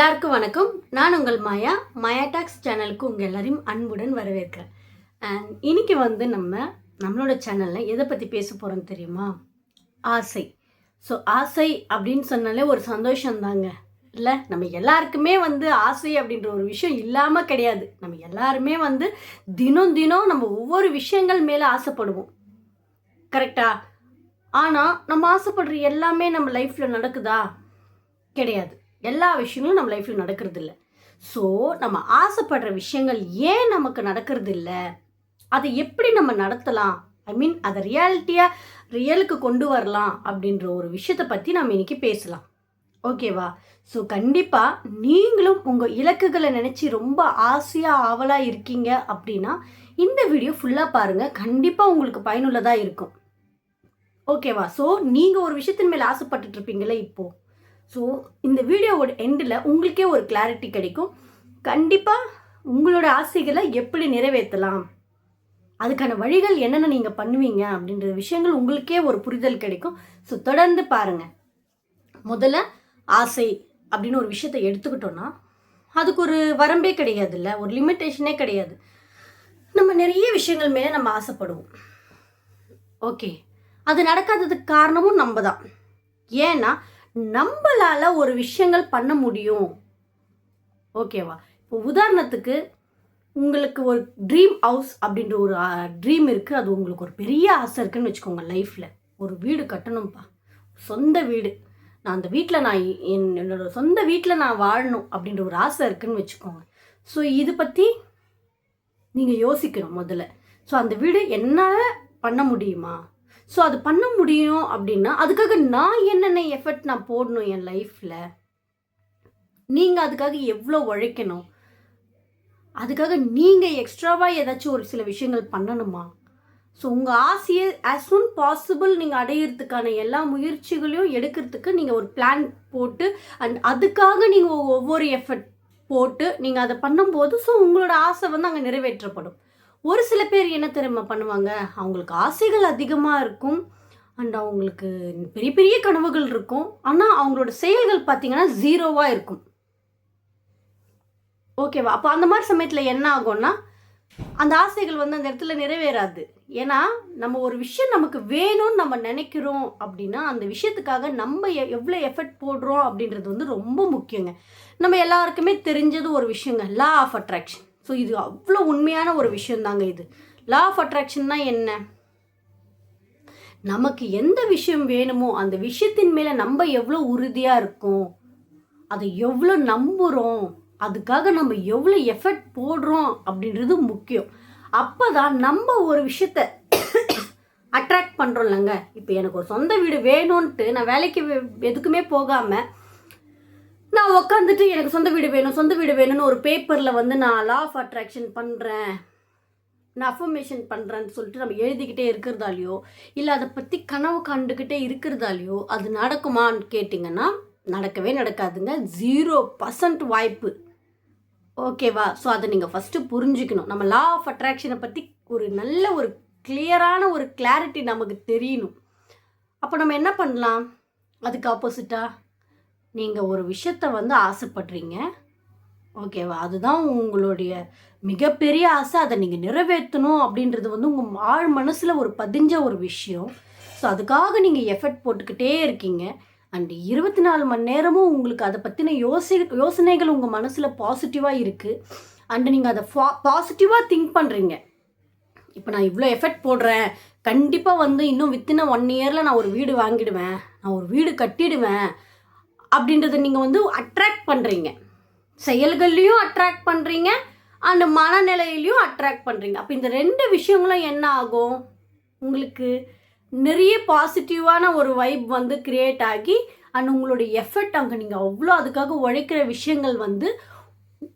எல்லாருக்கும் வணக்கம். நான் உங்கள் மாயா. மாயா டாக்ஸ் சேனலுக்கு உங்கள் எல்லாரையும் அன்புடன் வரவேற்கிறேன். அண்ட் இன்னைக்கு வந்து நம்ம நம்மளோட சேனலில் எதை பற்றி பேச போகிறோம் தெரியுமா? ஆசை. ஸோ ஆசை அப்படின்னு சொன்னாலே ஒரு சந்தோஷம் தாங்க இல்லை நம்ம எல்லாருக்குமே வந்து ஆசை அப்படின்ற ஒரு விஷயம் இல்லாமல் கிடையாது. நம்ம எல்லாருமே வந்து தினம் தினம் நம்ம ஒவ்வொரு விஷயங்கள் மேலே ஆசைப்படுவோம். கரெக்டாக ஆனால் நம்ம ஆசைப்படுற எல்லாமே நம்ம லைஃப்பில் நடக்குதா? கிடையாது. எல்லா விஷயங்களும் நம்ம லைஃப்பில் நடக்கிறது இல்லை ஸோ நம்ம ஆசைப்படுற விஷயங்கள் ஏன் நமக்கு நடக்கிறது இல்லை அதை எப்படி நம்ம நடத்தலாம்? ஐ மீன் அதை ரியாலிட்டியாக ரியலுக்கு கொண்டு வரலாம் அப்படின்ற ஒரு விஷயத்தை பற்றி நம்ம இன்றைக்கி பேசலாம். ஓகேவா ஸோ கண்டிப்பாக நீங்களும் உங்கள் இலக்குகளை நினச்சி ரொம்ப ஆசையாக ஆவலாக இருக்கீங்க அப்படின்னா இந்த வீடியோ ஃபுல்லாக பாருங்கள் கண்டிப்பாக உங்களுக்கு பயனுள்ளதாக இருக்கும். ஓகேவா ஸோ நீங்கள் ஒரு விஷயத்தின் மேலே ஆசைப்பட்டுட்ருப்பீங்களே இப்போது ஸோ இந்த வீடியோவோட எண்டில் உங்களுக்கே ஒரு கிளாரிட்டி கிடைக்கும். கண்டிப்பாக உங்களோட ஆசைகளை எப்படி நிறைவேற்றலாம்? அதுக்கான வழிகள் என்னென்ன நீங்கள் பண்ணுவீங்க? அப்படின்ற விஷயங்கள் உங்களுக்கே ஒரு புரிதல் கிடைக்கும். ஸோ தொடர்ந்து பாருங்கள் முதல்ல ஆசை அப்படின்னு ஒரு விஷயத்தை எடுத்துக்கிட்டோன்னா அதுக்கு ஒரு வரம்பே கிடையாதுல்ல ஒரு லிமிட்டேஷனே கிடையாது. நம்ம நிறைய விஷயங்கள் மேலே நம்ம ஆசைப்படுவோம். ஓகே அது நடக்காததுக்கு காரணமும் நம்ம தான் ஏன்னா நம்மளால் ஒரு விஷயங்கள் பண்ண முடியும். ஓகேவா? இப்போ உதாரணத்துக்கு உங்களுக்கு ஒரு ட்ரீம் ஹவுஸ் அப்படின்ற ஒரு ட்ரீம் இருக்குது அது உங்களுக்கு ஒரு பெரிய ஆசை இருக்குதுன்னு வச்சுக்கோங்க லைஃப்பில் ஒரு வீடு கட்டணும்ப்பா சொந்த வீடு. நான் அந்த வீட்டில் நான் என் என்னோட சொந்த வீட்டில் நான் வாழணும் அப்படின்ற ஒரு ஆசை இருக்குதுன்னு வச்சுக்கோங்க. ஸோ இது பற்றி நீங்கள் யோசிக்கணும் முதல்ல. ஸோ அந்த வீடு என்னால் பண்ண முடியுமா? ஸோ அது பண்ண முடியும் அப்படின்னா அதுக்காக நான் என்னென்ன எஃபர்ட் நான் போடணும் என் லைஃப்பில் நீங்கள் அதுக்காக எவ்வளோ உழைக்கணும்? அதுக்காக நீங்கள் எக்ஸ்ட்ராவாக ஏதாச்சும் ஒரு சில விஷயங்கள் பண்ணணுமா? ஸோ உங்கள் ஆசையை ஆஸ் சூன் பாசிபிள் நீங்கள் அடையிறதுக்கான எல்லா முயற்சிகளையும் எடுக்கிறதுக்கு நீங்கள் ஒரு பிளான் போட்டு அண்ட் அதுக்காக நீங்கள் ஒவ்வொரு எஃபர்ட் போட்டு நீங்கள் அதை பண்ணும்போது ஸோ உங்களோட ஆசை வந்து அங்கே நிறைவேற்றப்படும். ஒரு சில பேர் என்ன தெரியுமா பண்ணுவாங்க? அவங்களுக்கு ஆசைகள் அதிகமாக இருக்கும். அண்ட் அவங்களுக்கு பெரிய பெரிய கனவுகள் இருக்கும். ஆனால் அவங்களோட செயல்கள் பார்த்திங்கன்னா ஜீரோவாக இருக்கும். ஓகேவா அப்போ அந்த மாதிரி சமயத்தில் என்ன ஆகும்னா அந்த ஆசைகள் வந்து அந்த இடத்துல நிறைவேறாது. ஏன்னா நம்ம ஒரு விஷயம் நமக்கு வேணும்னு நம்ம நினைக்கிறோம் அப்படின்னா அந்த விஷயத்துக்காக நம்ம எ- எவ்வளோ எஃபர்ட் போடுறோம் அப்படின்றது வந்து ரொம்ப முக்கியங்க. நம்ம எல்லாருக்குமே தெரிஞ்சது ஒரு விஷயங்க. லா ஆஃப் அட்ராக்ஷன் ஸோ இது அவ்வளோ உண்மையான ஒரு விஷயந்தாங்க இது. லா ஆஃப் அட்ராக்ஷன்னா என்ன? நமக்கு எந்த விஷயம் வேணுமோ அந்த விஷயத்தின் மேலே நம்ம எவ்வளோ உறுதியாக இருக்கோம் அதை எவ்வளோ நம்புகிறோம் அதுக்காக நம்ம எவ்வளோ எஃபர்ட் போடுறோம் அப்படின்றது முக்கியம். அப்போ தான் நம்ம ஒரு விஷயத்த அட்ராக்ட் பண்ணுறோம்லங்க இப்போ எனக்கு ஒரு சொந்த வீடு வேணும்ன்ட்டு நான் வேலைக்கு எதுக்குமே போகாமல் நான் உக்காந்துட்டு எனக்கு சொந்த வீடு வேணும் சொந்த வீடு வேணும்னு ஒரு பேப்பரில் வந்து நான் லா ஆஃப் அட்ராக்ஷன் பண்ணுறேன் நான் அஃபர்மேஷன் பண்ணுறேன்னு சொல்லிட்டு நம்ம எழுதிக்கிட்டே இருக்கிறதாலையோ இல்லை அதை பற்றி கனவு கண்டுக்கிட்டே இருக்கிறதாலையோ அது நடக்குமான்னு கேட்டிங்கன்னா நடக்கவே நடக்காதுங்க. ஜீரோ பர்சன்ட் வாய்ப்பு. ஓகேவா? ஸோ அதை நீங்கள் ஃபஸ்ட்டு புரிஞ்சுக்கணும். நம்ம லா ஆஃப் அட்ராக்ஷனை பற்றி ஒரு நல்ல ஒரு கிளியரான ஒரு கிளாரிட்டி நமக்கு தெரியணும். அப்போ நம்ம என்ன பண்ணலாம்? அதுக்கு ஆப்போசிட்டாக நீங்கள் ஒரு விஷயத்த வந்து ஆசைப்படுறீங்க. ஓகேவா? அதுதான் உங்களுடைய மிகப்பெரிய ஆசை. அதை நீங்கள் நிறைவேற்றணும் அப்படின்றது வந்து உங்கள் ஆழ் மனசில் ஒரு பதிஞ்ச ஒரு விஷயம். ஸோ அதுக்காக நீங்கள் எஃபர்ட் போட்டுக்கிட்டே இருக்கீங்க. அண்ட் இருபத்தி நாலு மணி நேரமும் உங்களுக்கு அதை பற்றின யோசி யோசனைகள் உங்கள் மனசில் பாசிட்டிவாக இருக்குது அண்ட் நீங்கள் அதை ஃபா பாசிட்டிவாக திங்க் பண்ணுறீங்க இப்போ நான் இவ்வளோ எஃபெக்ட் போடுறேன். கண்டிப்பாக வந்து இன்னும் வித்தின் ஒன் இயரில் நான் ஒரு வீடு வாங்கிடுவேன். நான் ஒரு வீடு கட்டிடுவேன். அப்படின்றத நீங்கள் வந்து அட்ராக்ட் பண்ணுறீங்க செயல்கள்லையும் அட்ராக்ட் பண்ணுறீங்க அண்ட் மனநிலையிலையும் அட்ராக்ட் பண்ணுறீங்க அப்போ இந்த ரெண்டு விஷயங்களும் என்ன ஆகும்? உங்களுக்கு நிறைய பாசிட்டிவான ஒரு வைப் வந்து க்ரியேட் ஆகி அண்ட் உங்களுடைய எஃபர்ட் அங்கே நீங்கள் அவ்வளோ அதுக்காக உழைக்கிற விஷயங்கள் வந்து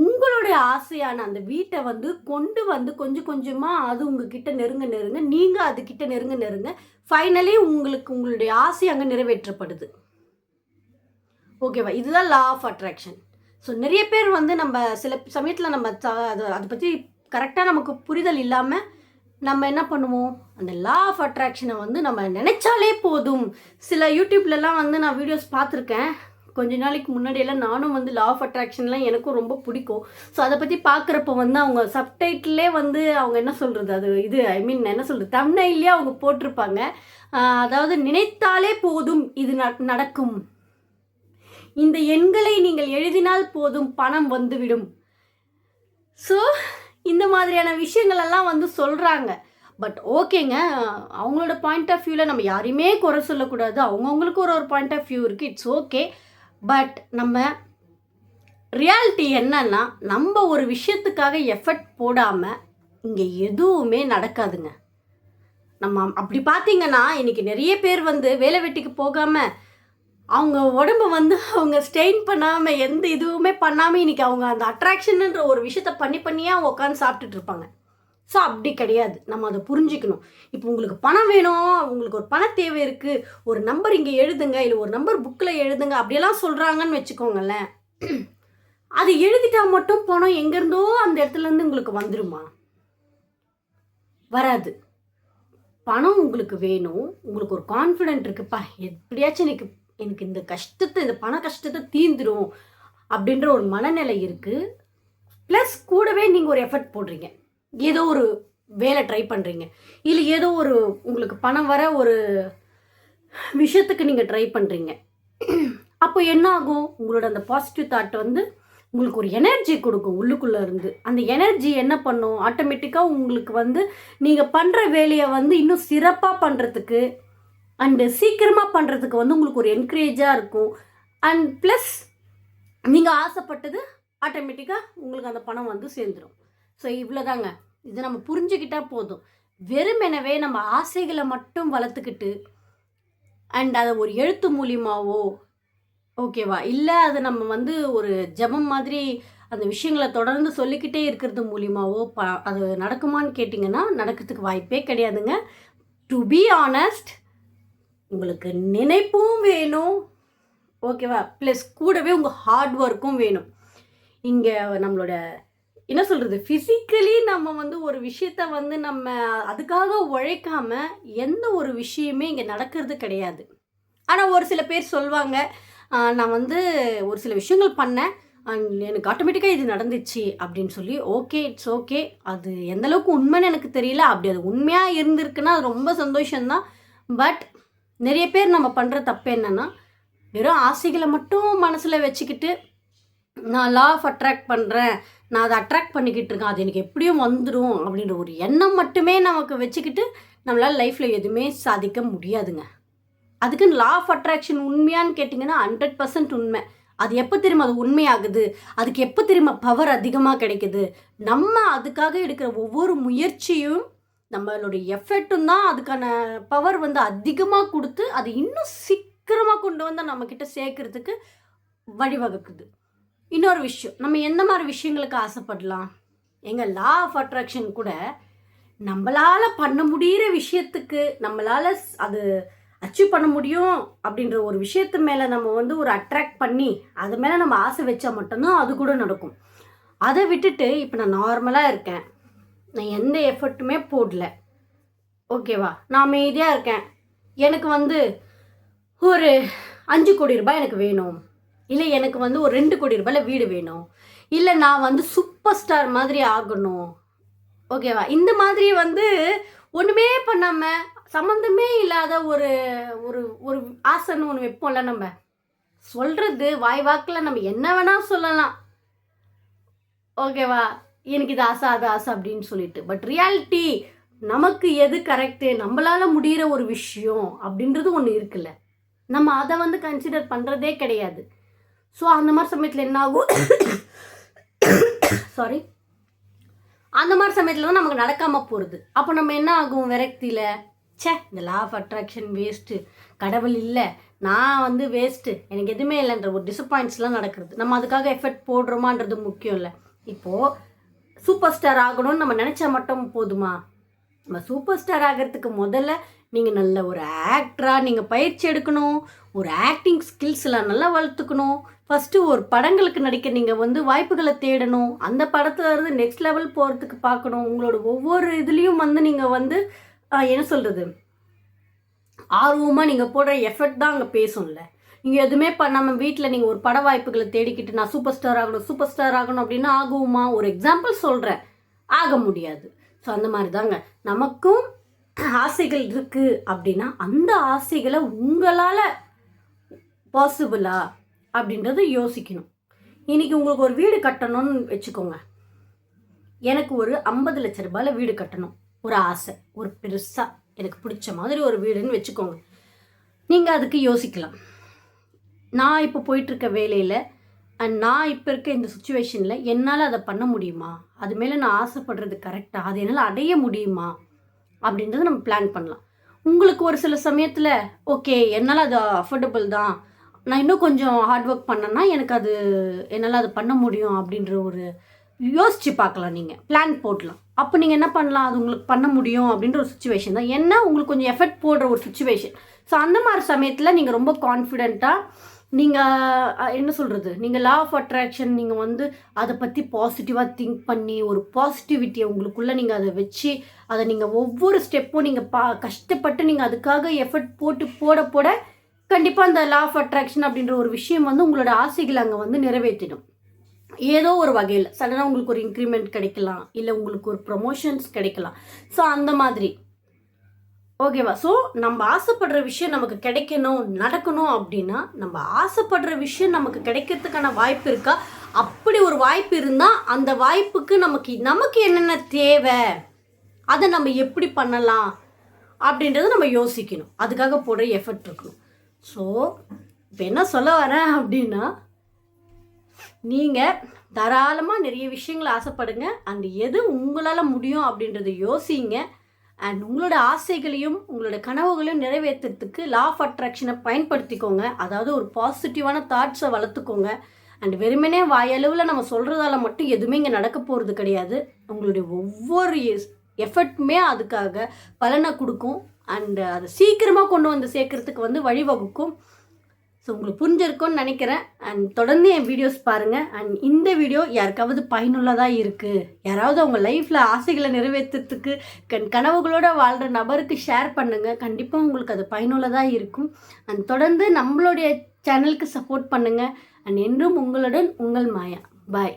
உங்களுடைய ஆசையான அந்த வீட்டை வந்து கொண்டு வந்து கொஞ்சம் கொஞ்சமாக அது உங்ககிட்ட நெருங்க நெருங்க நீங்கள் அதுக்கிட்ட நெருங்க நெருங்க ஃபைனலி உங்களுக்கு உங்களுடைய ஆசை அங்கே நிறைவேற்றப்படுது. ஓகேவா? இதுதான் லா ஆஃப் அட்ராக்ஷன் ஸோ நிறைய பேர் வந்து நம்ம சில சமயத்தில் நம்ம அது அதை பற்றி கரெக்டாக நமக்கு புரிதல் இல்லாமல் நம்ம என்ன பண்ணுவோம்? அந்த லா ஆஃப் அட்ராக்ஷனை வந்து நம்ம நினச்சாலே போதும். சில யூடியூப்லலாம் வந்து நான் வீடியோஸ் பார்த்துருக்கேன். கொஞ்ச நாளைக்கு முன்னாடியெல்லாம் நானும் வந்து லா ஆஃப் அட்ராக்ஷன்லாம் எனக்கும் ரொம்ப பிடிக்கும். ஸோ அதை பற்றி பார்க்குறப்ப வந்து அவங்க சப்டைட்டிலே வந்து அவங்க என்ன சொல்கிறது அது இது ஐ மீன் என்ன சொல்கிறது தமிழ்நாயிலே அவங்க போட்டிருப்பாங்க. அதாவது நினைத்தாலே போதும் இது நடக்கும். இந்த எண்களை நீங்கள் எழுதினால் போதும் பணம் வந்துவிடும். ஸோ இந்த மாதிரியான விஷயங்கள் எல்லாம் வந்து சொல்கிறாங்க பட் ஓகேங்க அவங்களோட பாயிண்ட் ஆஃப் வியூவில் நம்ம யாரையுமே குறை சொல்லக்கூடாது. அவங்கவுங்களுக்கு ஒரு ஒரு பாயிண்ட் ஆஃப் வியூ இருக்குது இட்ஸ் ஓகே பட் நம்ம ரியாலிட்டி என்னன்னா நம்ம ஒரு விஷயத்துக்காக எஃபர்ட் போடாமல் இங்கே எதுவுமே நடக்காதுங்க. நம்ம அப்படி பார்த்தீங்கன்னா இன்றைக்கி நிறைய பேர் வந்து வேலை வெட்டிக்கு போகாமல் அவங்க உடம்ப வந்து அவங்க ஸ்டெயின் பண்ணாமல் எந்த இதுவுமே பண்ணாமல் இன்றைக்கி அவங்க அந்த அட்ராக்ஷனுன்ற ஒரு விஷயத்த பண்ணி பண்ணியே அவங்க உட்காந்து சாப்பிட்டுட்டு இருப்பாங்க. ஸோ அப்படி கிடையாது. நம்ம அதை புரிஞ்சுக்கணும். இப்போ உங்களுக்கு பணம் வேணும் உங்களுக்கு ஒரு பண தேவை இருக்குது ஒரு நம்பர் இங்கே எழுதுங்க இல்லை ஒரு நம்பர் புக்கில் எழுதுங்க அப்படியெல்லாம் சொல்கிறாங்கன்னு வச்சுக்கோங்களேன். அது எழுதிட்டா மட்டும் பணம் எங்கேருந்தோ அந்த இடத்துலேருந்து உங்களுக்கு வந்துருமா? வராது. பணம் உங்களுக்கு வேணும். உங்களுக்கு ஒரு கான்ஃபிடென்ட் இருக்குப்பா எப்படியாச்சும் எனக்கு எனக்கு இந்த கஷ்டத்தை இந்த பண கஷ்டத்தை தீந்துடும் அப்படின்ற ஒரு மனநிலை இருக்குது ப்ளஸ் கூடவே நீங்கள் ஒரு எஃபர்ட் போடுறீங்க. ஏதோ ஒரு வேலை ட்ரை பண்ணுறீங்க இல்லை ஏதோ ஒரு உங்களுக்கு பணம் வர ஒரு விஷயத்துக்கு நீங்கள் ட்ரை பண்ணுறீங்க அப்போ என்ன ஆகும் உங்களோட அந்த பாசிட்டிவ் தாட் வந்து உங்களுக்கு ஒரு எனர்ஜி கொடுக்கும் உள்ளுக்குள்ளே இருந்து. அந்த எனர்ஜி என்ன பண்ணும்? ஆட்டோமேட்டிக்காக உங்களுக்கு வந்து நீங்கள் பண்ணுற வேலையை வந்து இன்னும் சிறப்பாக பண்ணுறதுக்கு அண்டு சீக்கிரமாக பண்ணுறதுக்கு வந்து உங்களுக்கு ஒரு என்கரேஜாக இருக்கும். அண்ட் ப்ளஸ் நீங்கள் ஆசைப்பட்டது ஆட்டோமேட்டிக்காக உங்களுக்கு அந்த பணம் வந்து சேர்ந்துடும் ஸோ இவ்வளோதாங்க இதை நம்ம புரிஞ்சுக்கிட்டால் போதும். வெறுமெனவே நம்ம ஆசைகளை மட்டும் வளர்த்துக்கிட்டு அண்ட் அதை ஒரு எழுத்து மூலியமாவோ ஓகேவா இல்லை அதை நம்ம வந்து ஒரு ஜபம் மாதிரி அந்த விஷயங்களை தொடர்ந்து சொல்லிக்கிட்டே இருக்கிறது மூலியமாவோ ப அது நடக்குமான்னு கேட்டிங்கன்னா நடக்கிறதுக்கு வாய்ப்பே கிடையாதுங்க. டு பி ஆனஸ்ட் உங்களுக்கு நினைப்பும் வேணும். ஓகேவா ப்ளஸ் கூடவே உங்கள் ஹார்ட் ஒர்க்கும் வேணும். இங்கே நம்மளோட என்ன சொல்கிறது ஃபிசிக்கலி நம்ம வந்து ஒரு விஷயத்த வந்து நம்ம அதுக்காக உழைக்காம எந்த ஒரு விஷயமே இங்கே நடக்கிறது கிடையாது. ஆனால் ஒரு சில பேர் சொல்லுவாங்க நான் வந்து ஒரு சில விஷயங்கள் பண்ணேன். எனக்கு ஆட்டோமேட்டிக்காக இது நடந்துச்சு. அப்படின்னு சொல்லி ஓகே இட்ஸ் ஓகே அது எந்தளவுக்கு உண்மைன்னு எனக்கு தெரியல. அப்படி அது உண்மையாக இருந்திருக்குன்னா அது ரொம்ப சந்தோஷம்தான். பட் நிறைய பேர் நம்ம பண்ணுற தப்பு என்னென்னா வெறும் ஆசைகளை மட்டும் மனசில் வச்சுக்கிட்டு நான் லா ஆஃப் அட்ராக்ட் பண்ணுறேன் நான் அதை அட்ராக்ட் பண்ணிக்கிட்டு இருக்கேன் அது எனக்கு எப்படியும் வந்துடும் அப்படின்ற ஒரு எண்ணம் மட்டுமே நமக்கு வச்சுக்கிட்டு நம்மளால் லைஃப்பில் எதுவுமே சாதிக்க முடியாதுங்க. அதுக்குன்னு லா ஆஃப் அட்ராக்ஷன் உண்மையான்னு கேட்டிங்கன்னா ஹண்ட்ரட் பர்சன்ட் உண்மை. அது எப்போ தெரியுமா? அது உண்மையாகுது. அதுக்கு எப்போ தெரியுமா? பவர் அதிகமாக கிடைக்குது. நம்ம அதுக்காக எடுக்கிற ஒவ்வொரு முயற்சியும் நம்மளுடைய எஃபர்ட்டும் தான் அதுக்கான பவர் வந்து அதிகமாக கொடுத்து அது இன்னும் சீக்கிரமாக கொண்டு வந்து நம்மக்கிட்ட சேர்க்கறதுக்கு வழிவகுக்குது. இன்னொரு விஷயம் நம்ம எந்த மாதிரி விஷயங்களுக்கு ஆசைப்படலாம்? எங்கள் லா ஆஃப் அட்ராக்ஷன் கூட நம்மளால் பண்ண முடிகிற விஷயத்துக்கு நம்மளால் அது அச்சீவ் பண்ண முடியும் அப்படின்ற ஒரு விஷயத்து மேலே நம்ம வந்து ஒரு அட்ராக்ட் பண்ணி அது மேலே நம்ம ஆசை வச்சா மட்டும்தான் அது கூட நடக்கும். அதை விட்டுட்டு இப்போ நான் நார்மலாக இருக்கேன். நான் எந்த எஃபர்ட்டுமே போடல. ஓகேவா? நான் அமைதியாக இருக்கேன். எனக்கு வந்து ஒரு அஞ்சு கோடி ரூபாய் எனக்கு வேணும். இல்லை எனக்கு வந்து ஒரு ரெண்டு கோடி ரூபாயில் வீடு வேணும். இல்லை நான் வந்து சூப்பர் ஸ்டார் மாதிரி ஆகணும். ஓகேவா? இந்த மாதிரி வந்து ஒன்றுமே பண்ணாமல் சம்மந்தமே இல்லாத ஒரு ஒரு ஒரு ஆசைன்னு ஒன்று வைப்போம்ல நம்ம. சொல்கிறது வாய் வாக்கில் நம்ம என்ன வேணால் சொல்லலாம். ஓகேவா? எனக்கு இது ஆசை அது ஆசை அப்படின்னு சொல்லிட்டு. பட் ரியாலிட்டி நமக்கு எது கரெக்டு நம்மளால் முடிகிற ஒரு விஷயம் அப்படின்றது ஒன்று இருக்குல்ல. நம்ம அதை வந்து கன்சிடர் பண்ணுறதே கிடையாது. ஸோ அந்த மாதிரி சமயத்தில் என்ன ஆகும்? சாரி அந்த மாதிரி சமயத்தில் தான் நமக்கு நடக்காமல் போகிறது அப்போ நம்ம என்ன ஆகும் விரக்தியில்? ச்சே இந்த லா ஆஃப் அட்ராக்ஷன் வேஸ்ட்டு கடவுள் இல்லை. நான் வந்து வேஸ்ட்டு எனக்கு எதுவுமே இல்லைன்ற ஒரு டிசப்பாயிண்ட்ஸ்லாம் நடக்கிறது. நம்ம அதுக்காக எஃபெக்ட் போடுறோமான்றது முக்கியம் இல்லை இப்போது சூப்பர் ஸ்டார் ஆகணும்னு நம்ம நினச்சா மட்டும் போதுமா? நம்ம சூப்பர் ஸ்டார் ஆகிறதுக்கு முதல்ல நீங்கள் நல்ல ஒரு ஆக்டராக நீங்கள் பயிற்சி எடுக்கணும். ஒரு ஆக்டிங் ஸ்கில்ஸ்லாம் நல்லா வளர்த்துக்கணும். ஃபஸ்ட்டு ஒரு படங்களுக்கு நடிக்க நீங்கள் வந்து வாய்ப்புகளை தேடணும். அந்த படத்துல இருந்து நெக்ஸ்ட் லெவல் போகிறதுக்கு பார்க்கணும். உங்களோட ஒவ்வொரு இதுலேயும் வந்து நீங்கள் வந்து என்ன சொல்கிறது ஆர்வமாக நீங்கள் போடுற எஃபர்ட் தான் அங்கே பேசும்ல. நீங்கள் எதுவுமே பண்ணாமல் வீட்டில் நீங்கள் ஒரு பட வாய்ப்புகளை தேடிக்கிட்டு நான் சூப்பர் ஸ்டார் ஆகணும் சூப்பர் ஸ்டார் ஆகணும் அப்படின்னு ஆகுமா? ஒரு எக்ஸாம்பிள் சொல்கிறேன் ஆக முடியாது. ஸோ அந்த மாதிரி தாங்க நமக்கும் ஆசைகள் இருக்குது அப்படின்னா அந்த ஆசைகளை உங்களால் பாசிபிளா அப்படின்றத யோசிக்கணும். இன்றைக்கி உங்களுக்கு ஒரு வீடு கட்டணும்னு வச்சுக்கோங்க. எனக்கு ஒரு ஐம்பது லட்ச ரூபாயில் வீடு கட்டணும். ஒரு ஆசை ஒரு பெருசாக எனக்கு பிடிச்ச மாதிரி ஒரு வீடுன்னு வச்சுக்கோங்க. நீங்கள் அதுக்கு யோசிக்கலாம். நான் இப்போ போயிட்டுருக்க வேலையில் அண்ட் நான் இப்போ இருக்க இந்த சுச்சுவேஷனில் என்னால் அதை பண்ண முடியுமா? அது மேலே நான் ஆசைப்படுறது கரெக்டாக அது என்னால் அடைய முடியுமா? அப்படின்றத நம்ம பிளான் பண்ணலாம். உங்களுக்கு ஒரு சில சமயத்தில் ஓகே என்னால் அது அஃபோர்டபுள் தான். நான் இன்னும் கொஞ்சம் ஹார்ட் ஒர்க் பண்ணேன்னா எனக்கு அது என்னால் அது பண்ண முடியும் அப்படின்ற ஒரு யோசித்து பார்க்கலாம் நீங்கள் பிளான் போடலாம். அப்போ நீங்கள் என்ன பண்ணலாம்? அது உங்களுக்கு பண்ண முடியும் அப்படின்ற ஒரு சுச்சுவேஷன் தான். என்ன உங்களுக்கு கொஞ்சம் எஃபெக்ட் போடுற ஒரு சுச்சுவேஷன் ஸோ அந்த மாதிரி சமயத்தில் நீங்கள் ரொம்ப கான்ஃபிடெண்ட்டாக நீங்கள் என்ன சொல்கிறது நீங்கள் லா ஆஃப் அட்ராக்ஷன் நீங்கள் வந்து அதை பற்றி பாசிட்டிவாக திங்க் பண்ணி ஒரு பாசிட்டிவிட்டியை உங்களுக்குள்ளே நீங்கள் அதை வச்சு அதை நீங்கள் ஒவ்வொரு ஸ்டெப்பும் நீங்கள் பா கஷ்டப்பட்டு நீங்கள் அதுக்காக எஃபர்ட் போட்டு போட போட கண்டிப்பாக அந்த லா ஆஃப் அட்ராக்ஷன் அப்படின்ற ஒரு விஷயம் வந்து உங்களோட ஆசைகளை அங்கே வந்து நிறைவேற்றிடும். ஏதோ ஒரு வகையில். சடனாக உங்களுக்கு ஒரு இன்க்ரிமெண்ட் கிடைக்கலாம். இல்லை உங்களுக்கு ஒரு ப்ரொமோஷன்ஸ் கிடைக்கலாம். ஸோ அந்த மாதிரி. ஓகேவா? ஸோ நம்ம ஆசைப்படுற விஷயம் நமக்கு கிடைக்கணும் நடக்கணும் அப்படின்னா நம்ம ஆசைப்படுற விஷயம் நமக்கு கிடைக்கிறதுக்கான வாய்ப்பு இருக்கா? அப்படி ஒரு வாய்ப்பு இருந்தால் அந்த வாய்ப்புக்கு நமக்கு நமக்கு என்னென்ன தேவை? அதை நம்ம எப்படி பண்ணலாம்? அப்படின்றத நம்ம யோசிக்கணும். அதுக்காக போடுற எஃபர்ட் இருக்கணும். ஸோ இப்போ என்ன சொல்ல வரேன் அப்படின்னா நீங்கள் தாராளமாக நிறைய விஷயங்களை ஆசைப்படுங்க. அந்த எது உங்களால் முடியும் அப்படின்றத யோசிங்க. அண்ட் உங்களோட ஆசைகளையும் உங்களோட கனவுகளையும் நிறைவேற்றுறதுக்கு லா ஆஃப் அட்ராக்ஷனை பயன்படுத்திக்கோங்க. அதாவது ஒரு பாசிட்டிவான தாட்ஸை வளர்த்துக்கோங்க. அண்ட் வெறுமனே வாயளவில் நம்ம சொல்கிறதால மட்டும் எதுவுமே இங்கே நடக்க போகிறது கிடையாது. உங்களுடைய ஒவ்வொரு எஃபர்ட்டுமே அதுக்காக பலனை கொடுக்கும். அண்டு அதை சீக்கிரமாக கொண்டு வந்து சேர்க்குறதுக்கு வந்து வழிவகுக்கும். ஸோ உங்களுக்கு புரிஞ்சிருக்கும்னு நினைக்கிறேன். அண்ட் தொடர்ந்து என் வீடியோஸ் பாருங்கள் அண்ட் இந்த வீடியோ யாருக்காவது பயனுள்ளதாக இருக்குது யாராவது அவங்க லைஃப்பில் ஆசைகளை நிறைவேற்றுறதுக்கு கண் கனவுகளோட வாழ்கிற நபருக்கு ஷேர் பண்ணுங்கள் கண்டிப்பாக உங்களுக்கு அது பயனுள்ளதாக இருக்கும். அண்ட் தொடர்ந்து நம்மளுடைய சேனலுக்கு சப்போர்ட் பண்ணுங்கள் அண்ட் என்றும் உங்களுடன் உங்கள் மாயா. பாய்